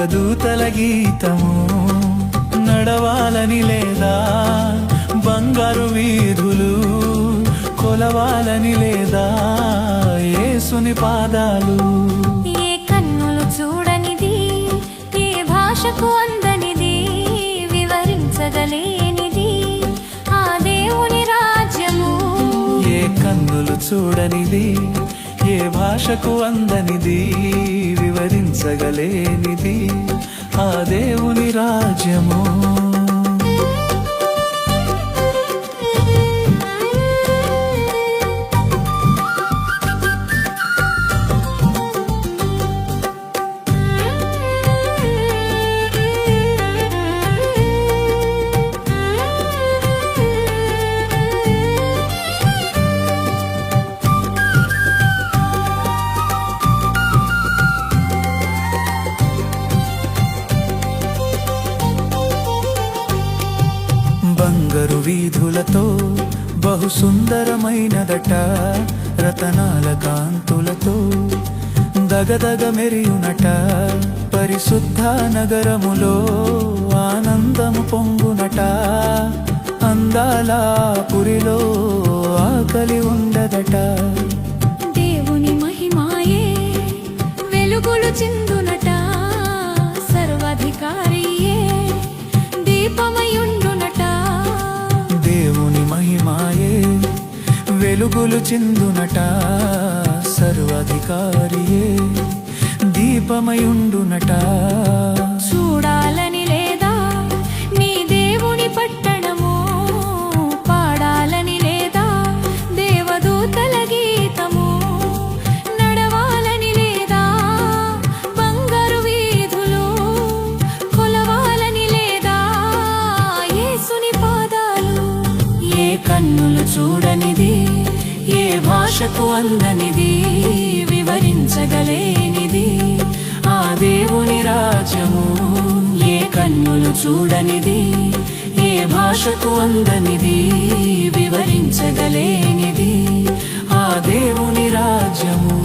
దేవదూతల గీతము నడవాలని లేదా? బంగారు వీధులు కొలవాలని లేదా? యేసుని పాదాలు ఏ కన్నులు చూడనిది? ఏ భాషకు అందనిది? వివరించగలేనిది? ఆ దేవుని రాజ్యము ఏ కన్నులు చూడనిది? ఏ భాషకు అందనిది? వివరించగలేనిది ఆ దేవుని రాజ్యము బంగారు వీధులతో బహు సుందరమైనదట రతనాల కాంతులతో దగదగ మెరియునట పరిశుద్ధ నగరములో ఆనందము పొంగునట అందాల పురిలో ఆకలి ఉండదట. దేవుని మహిమాయే వెలుగులు చిందునట. సర్వాధికారియే వెలుగులు చిందునట సర్వాధికారియే దీపమయుండునట. చూడాలని లే భాషకు అందనిది వివరించగలేనిది. ఆ దేవుని రాజ్యము ఏ కన్నులు చూడనిది ఏ భాషకు అందనిది వివరించగలేనిది. ఆ దేవుని రాజ్యము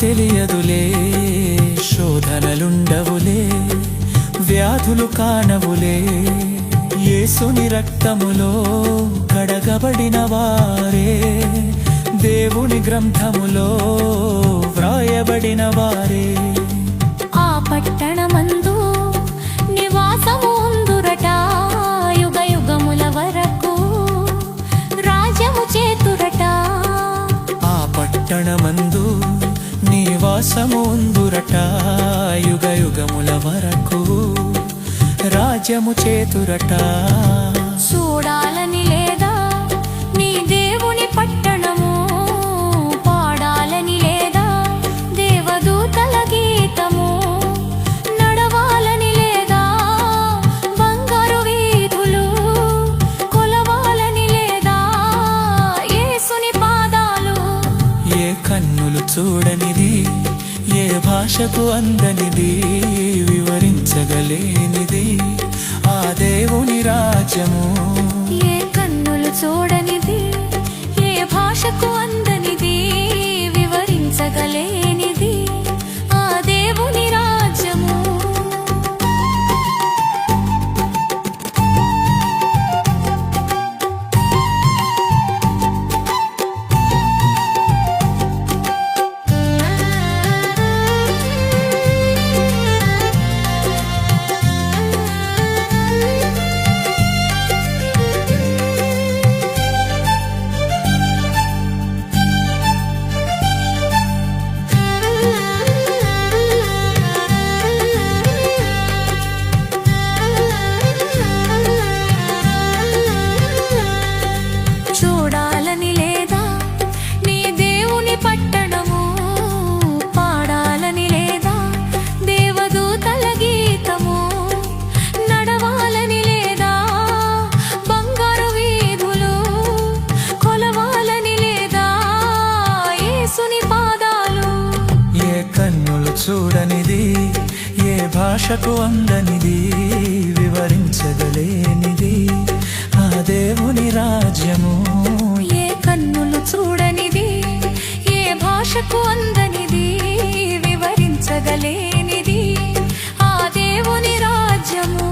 తెలియదులే శోధనలుండవులే వ్యాధులు కానవులే. యేసుని రక్తములో కడగబడిన వారే దేవుని గ్రంథములో వ్రాయబడిన వారే. యుగ యుగముల వరకు రాజ్యము చేతురట. చూడాలని లేదా నీ దేవుని పట్టణము? పాడాలని లేదా దేవదూతల గీతము? నడవాలని లేదా బంగారు వీధులు? కొలవాలని లేదా యేసుని పాదాలు? ఏ కన్నులు చూడనిది ఏ భాషకు అందనిది వివరించగలేనిది ఆ దేవుని రాజ్యము. ఏ కన్నులు చూడ భాషకు అందనిది వివరించగలేనిది. ఆ దేవుని రాజ్యము ఏ కన్నులు చూడనిది ఏ భాషకు అందనిది వివరించగలేనిది. ఆ దేవుని రాజ్యము